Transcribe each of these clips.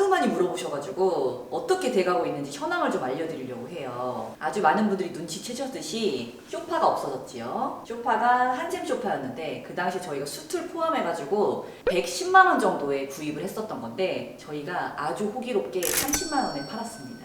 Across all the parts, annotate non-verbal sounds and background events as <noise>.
하도 많이 물어보셔가지고 어떻게 돼가고 있는지 현황을 좀 알려드리려고 해요. 아주 많은 분들이 눈치채셨듯이 쇼파가 없어졌지요. 쇼파가 한샘 쇼파였는데 그 당시 저희가 수틀 포함해가지고 110만 원 정도에 구입을 했었던 건데 저희가 아주 호기롭게 30만 원에 팔았습니다.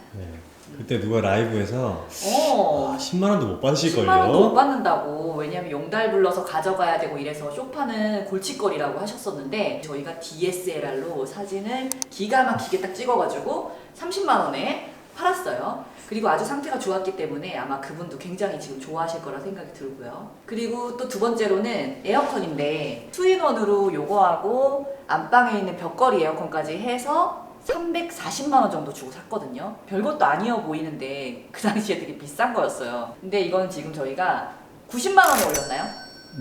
네. 그때 누가 라이브에서 어. 아, 10만 원도 못 10만 원도 못 받으실걸요? 받는다고 왜냐면 용달 불러서 가져가야 되고 이래서 쇼파는 골칫거리라고 하셨었는데 저희가 DSLR로 사진을 기가 막히게 딱 찍어가지고 30만 원에 팔았어요. 그리고 아주 상태가 좋았기 때문에 아마 그분도 굉장히 지금 좋아하실 거라 생각이 들고요. 그리고 또 두 번째로는 에어컨인데 투인원으로 요거하고 안방에 있는 벽걸이 에어컨까지 해서 340만 원 정도 주고 샀거든요. 별것도 아니어 보이는데 그 당시에 되게 비싼 거였어요. 근데 이건 지금 저희가 90만 원에 올렸나요?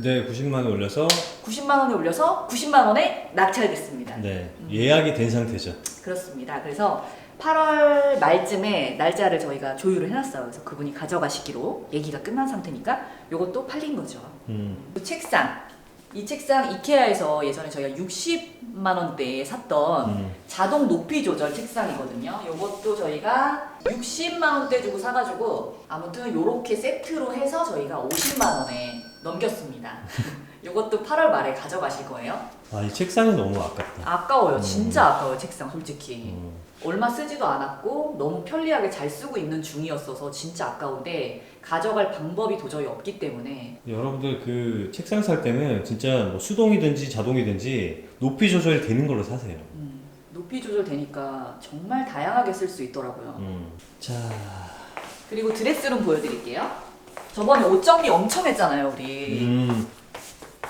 네, 90만 원 올려서 90만 원에 올려서 90만 원에 낙찰됐습니다. 네, 예약이 된 상태죠. 그렇습니다. 그래서 8월 말쯤에 날짜를 저희가 조율을 해놨어요. 그래서 그분이 가져가시기로 얘기가 끝난 상태니까 이것도 팔린 거죠. 음. 이 책상. 이 책상 이케아에서 예전에 저희가 60만 원대에 샀던 음. 자동 높이 조절 책상이거든요. 이것도 저희가 60만 원대 주고 사가지고 아무튼 요렇게 세트로 해서 저희가 50만 원에 넘겼습니다. <laughs> 이것도 8월 말에 가져가실 거예요. 아, 이 책상이 너무 아깝다. 아까워요. 음. 진짜 아까워요. 책상 솔직히. 음. 얼마 쓰지도 않았고 너무 편리하게 잘 쓰고 있는 중이었어서 진짜 아까운데 가져갈 방법이 도저히 없기 때문에 여러분들 그 책상 살 때는 진짜 뭐 수동이든지 자동이든지 높이 조절이 되는 걸로 사세요. 음, 높이 조절되니까 정말 다양하게 쓸 수 있더라고요. 음. 자, 그리고 드레스룸 보여드릴게요. 저번에 옷 정리 엄청 했잖아요, 우리. 음.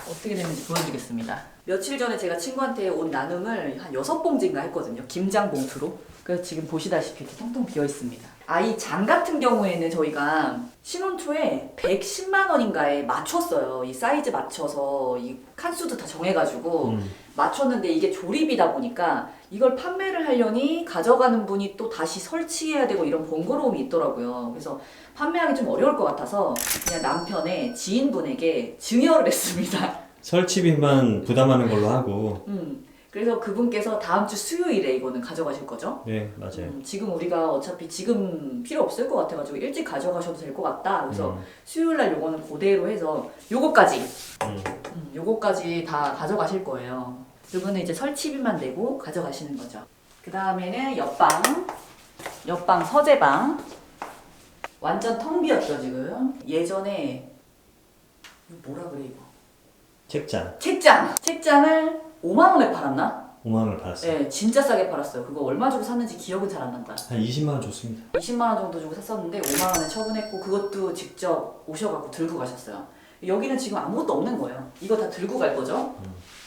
어떻게 됐는지 보여드리겠습니다. 며칠 전에 제가 친구한테 옷 나눔을 한 여섯 봉지인가 했거든요. 김장 봉투로. 그래서 지금 보시다시피 이렇게 텅텅 비어 있습니다. 아이 장 같은 경우에는 저희가 신혼 초에 110만 원인가에 맞췄어요. 이 사이즈 맞춰서 이 칸수도 다 정해가지고 음. 맞췄는데 이게 조립이다 보니까 이걸 판매를 하려니 가져가는 분이 또 다시 설치해야 되고 이런 번거로움이 있더라고요. 그래서 판매하기 좀 어려울 것 같아서 그냥 남편의 지인분에게 증여를 했습니다. 설치비만 부담하는 걸로 하고. 음, 그래서 그분께서 다음 주 수요일에 이거는 가져가실 거죠? 네, 맞아요. 음, 지금 우리가 어차피 지금 필요 없을 것 같아가지고 일찍 가져가셔도 될 것 같다. 그래서 음. 수요일 날 요거는 그대로 해서 요거까지 음. 음, 요거까지 다 가져가실 거예요. 그분은 이제 설치비만 내고 가져가시는 거죠. 그 다음에는 옆방, 옆방 서재방. 완전 텅 비었죠 지금. 예전에 이거 뭐라 그래 이거? 책장 책장. 책장을 5만 원에 팔았나? 5만 원을 받았어요. 네, 진짜 싸게 팔았어요. 그거 얼마 주고 샀는지 기억은 잘 안 난다. 한 20만 원 줬습니다. 20만 원 정도 주고 샀었는데 5만 원에 처분했고 그것도 직접 오셔갖고 들고 가셨어요. 여기는 지금 아무것도 없는 거예요. 이거 다 들고 갈 거죠?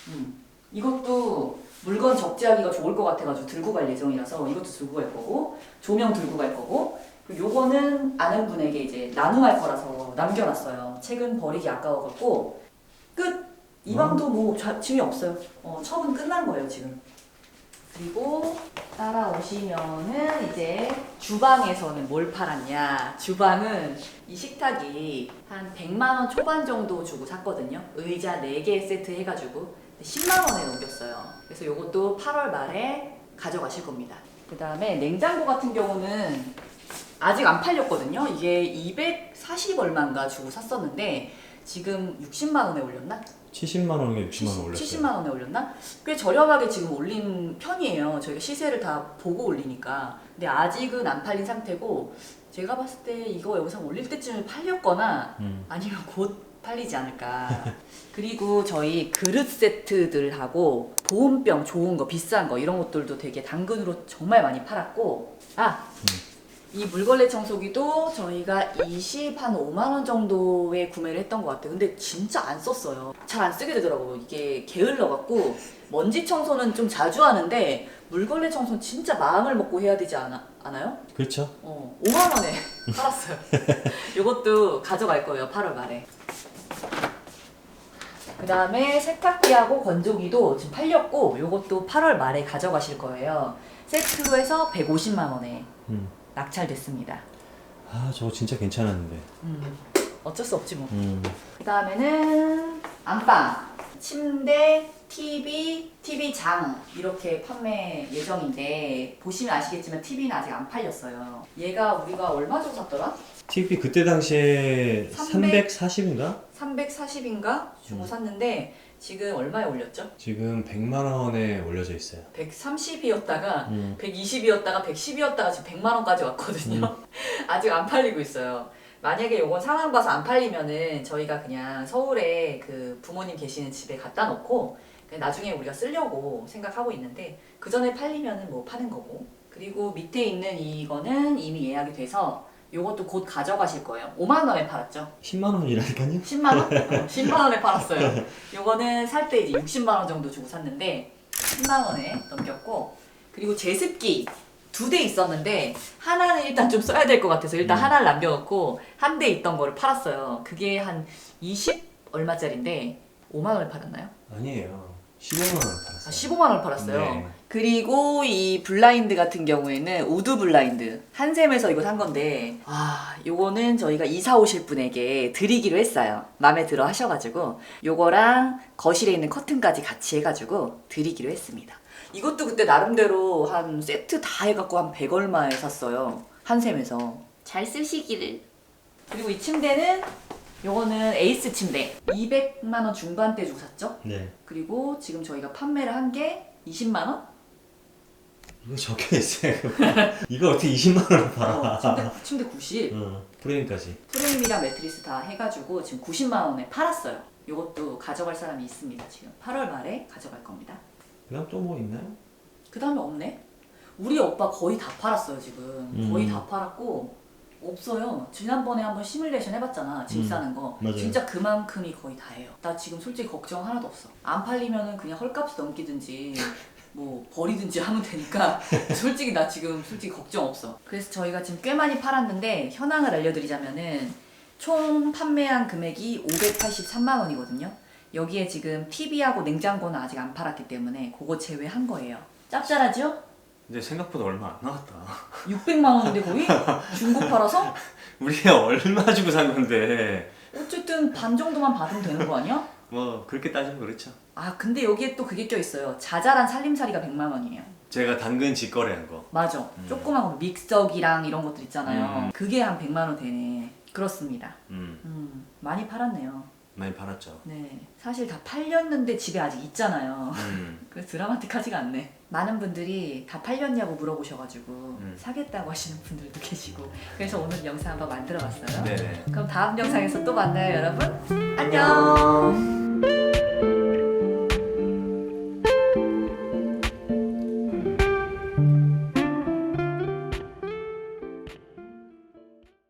음. 이것도 물건 적재하기가 좋을 것 같아가지고 들고 갈 예정이라서 이것도 들고 갈 거고 조명 들고 갈 거고 요거는 아는 분에게 이제 나눔할 거라서 남겨놨어요. 책은 버리기 아까워갖고 끝. 이 방도 뭐 자- 짐이 없어요. 어, 처분 끝난 거예요 지금. 그리고 따라오시면은 이제 주방에서는 뭘 팔았냐. 주방은 이 식탁이 한 100만 원 초반 정도 주고 샀거든요. 의자 4개 세트 해가지고 10만 원에 넘겼어요. 그래서 이것도 8월 말에 가져가실 겁니다. 그 다음에 냉장고 같은 경우는 아직 안 팔렸거든요. 이게 240 얼마인가 주고 샀었는데 지금 60만 원에 올렸나? 70만 원에 60만 원 올렸어요. 70만 원에 올렸나? 꽤 저렴하게 지금 올린 편이에요. 저희가 시세를 다 보고 올리니까. 근데 아직은 안 팔린 상태고 제가 봤을 때 이거 영상 올릴 때쯤에 팔렸거나 음. 아니면 곧 팔리지 않을까. <laughs> 그리고 저희 그릇 세트들하고 보온병 좋은 거 비싼 거 이런 것들도 되게 당근으로 정말 많이 팔았고 아 이 물걸레 청소기도 저희가 20, 한 5만 원 정도에 구매를 했던 것 같아요. 근데 진짜 안 썼어요. 잘 안 쓰게 되더라고요. 이게 게을러 갖고 먼지 청소는 좀 자주 하는데 물걸레 청소는 진짜 마음을 먹고 해야 되지 않아, 않아요? 그렇죠. 어, 5만 원에 <laughs> 팔았어요. 이것도 가져갈 거예요. 8월 말에. 그 다음에 세탁기하고 건조기도 지금 팔렸고 이것도 8월 말에 가져가실 거예요. 세트로 해서 150만 원에 음. 낙찰됐습니다. 아, 저거 진짜 괜찮았는데. 음, 어쩔 수 없지 뭐. 음. 그 다음에는 안방, 침대, TV, TV 장 이렇게 판매 예정인데 보시면 아시겠지만 TV는 아직 안 팔렸어요. 얘가 우리가 얼마 주고 샀더라? TV 그때 당시에 300? 340인가? 340인가 주고 음. 샀는데 지금 얼마에 올렸죠? 지금 100만 원에 올려져 있어요. 130이었다가 음. 120이었다가 110이었다가 지금 100만 원까지 왔거든요. <laughs> 아직 안 팔리고 있어요. 만약에 요건 상황 봐서 안 팔리면은 저희가 그냥 서울에 그 부모님 계시는 집에 갖다 놓고 그냥 나중에 우리가 쓰려고 생각하고 있는데 그 전에 팔리면은 뭐 파는 거고 그리고 밑에 있는 이거는 이미 예약이 돼서 요것도 곧 가져가실 거예요. 5만 원에 팔았죠. 10만 원이라니까요? <laughs> 10만 원? 어, 10만 원에 팔았어요. 요거는 살 때 이제 60만 원 정도 주고 샀는데 10만 원에 넘겼고 그리고 제습기 두 대 있었는데 하나는 일단 좀 써야 될 것 같아서 일단 음. 하나를 남겨놓고 한 대 있던 거를 팔았어요. 그게 한 20 얼마짜리인데 5만 원에 팔았나요? 아니에요. 15만 원에 팔았어요. 아, 15만 원을 팔았어요. 네. 그리고 이 블라인드 같은 경우에는 우드 블라인드 한샘에서 이거 산 건데 아 요거는 저희가 이사 오실 분에게 드리기로 했어요. 마음에 들어 하셔가지고 요거랑 거실에 있는 커튼까지 같이 해가지고 드리기로 했습니다. 이것도 그때 나름대로 한 세트 다 해갖고 한 100 얼마에 샀어요. 한샘에서. 잘 쓰시기를. 그리고 이 침대는 요거는 에이스 침대. 200만 원 중반대 주고 샀죠? 네. 그리고 지금 저희가 판매를 한 게 20만 원? 이거 적혀 있어요. <laughs> 이거 어떻게 20만 원을 팔아? 어, 침대, 침대 90. 응. 프레임까지. 프레임이랑 매트리스 다 해가지고 지금 90만 원에 팔았어요. 이것도 가져갈 사람이 있습니다. 지금 8월 말에 가져갈 겁니다. 그다음 또 뭐 있나요? 그 다음에 없네? 우리 오빠 거의 다 팔았어요 지금. 음. 거의 다 팔았고 없어요. 지난번에 한번 시뮬레이션 해봤잖아. 짐 음, 싸는 거. 맞아요. 진짜 그만큼이 거의 다예요. 나 지금 솔직히 걱정 하나도 없어. 안 팔리면은 그냥 헐값이 넘기든지 <laughs> 뭐 버리든지 하면 되니까 <laughs> 솔직히 나 지금 솔직히 걱정 없어. 그래서 저희가 지금 꽤 많이 팔았는데 현황을 알려드리자면은 총 판매한 금액이 583만 원이거든요. 여기에 지금 TV하고 냉장고는 아직 안 팔았기 때문에 그거 제외한 거예요. 짭짤하죠? 근데 생각보다 얼마 안 나왔다. 600만 <laughs> 원인데 거의 중고 팔아서 우리가 얼마 주고 산 건데 어쨌든 반 정도만 받으면 되는 거 아니야? 뭐 그렇게 따지면 그렇죠. 아 근데 여기에 또 그게 껴 있어요. 자잘한 살림살이가 100만 원이에요. 제가 당근 직거래한 거. 맞아. 음. 조그만 거 믹서기랑 이런 것들 있잖아요. 음. 그게 한 100만 원 되네. 그렇습니다. 음 음 많이 팔았네요. 많이 팔았죠. 네. 사실 다 팔렸는데 집에 아직 있잖아요. 음 <laughs> 그래서 드라마틱하지가 않네. 많은 분들이 다 팔렸냐고 물어보셔가지고 음. 사겠다고 하시는 분들도 계시고 그래서 오늘 영상 한번 만들어봤어요. 네네. 그럼 다음 영상에서 또 만나요, 여러분. 안녕.